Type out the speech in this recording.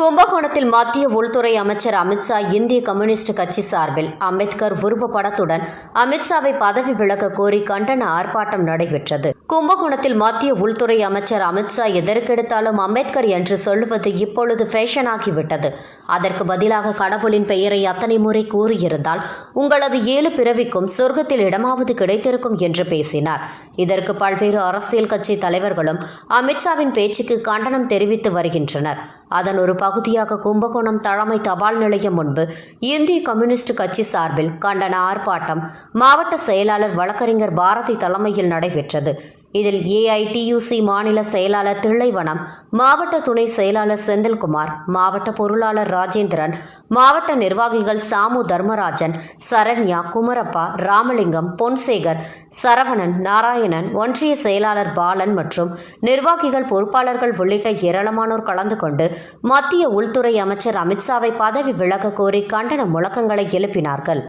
கும்பகோணத்தில் மத்திய உள்துறை அமைச்சர் அமித்ஷா இந்திய கம்யூனிஸ்ட் கட்சி சார்பில் அம்பேத்கர் உருவப்படத்துடன் அமித்ஷாவை பதவி விலக கோரி கண்டன ஆர்ப்பாட்டம் நடைபெற்றது. கும்பகோணத்தில் மத்திய உள்துறை அமைச்சர் அமித்ஷா எதற்கெடுத்தாலும் அம்பேத்கர் என்று சொல்லுவது இப்பொழுது ஃபேஷனாகிவிட்டது அதற்கு பதிலாக கடவுளின் பெயரை அத்தனை முறை கூறியிருந்தால் உங்களது ஏழு பிறவிக்கும் சொர்க்கத்தில் இடமாவது கிடைத்திருக்கும் என்று பேசினார். இதற்கு பல்வேறு அரசியல் கட்சி தலைவர்களும் அமித்ஷாவின் பேச்சுக்கு கண்டனம் தெரிவித்து வருகின்றனர். அதன் ஒரு பகுதியாக கும்பகோணம் தலைமை தபால் நிலையம் முன்பு இந்திய கம்யூனிஸ்ட் கட்சி சார்பில் கண்டன ஆர்ப்பாட்டம் மாவட்ட செயலாளர் வழக்கறிஞர் பாரதி தலைமையில் நடைபெற்றது. இதில் ஏஐடியூசி மாநில செயலாளர் தில்லைவனம் மாவட்ட துணை செயலாளர் செந்தில்குமார் மாவட்ட பொருளாளர் ராஜேந்திரன் மாவட்ட நிர்வாகிகள் சாமு தர்மராஜன் சரண்யா குமரப்பா ராமலிங்கம் பொன்சேகர் சரவணன் நாராயணன் ஒன்றிய செயலாளர் பாலன் மற்றும் நிர்வாகிகள் பொறுப்பாளர்கள் உள்ளிட்ட ஏராளமானோர் கலந்து கொண்டு மத்திய உள்துறை அமைச்சர் அமித்ஷாவை பதவி விலக கோரி கண்டன முழக்கங்களை எழுப்பினார்கள்.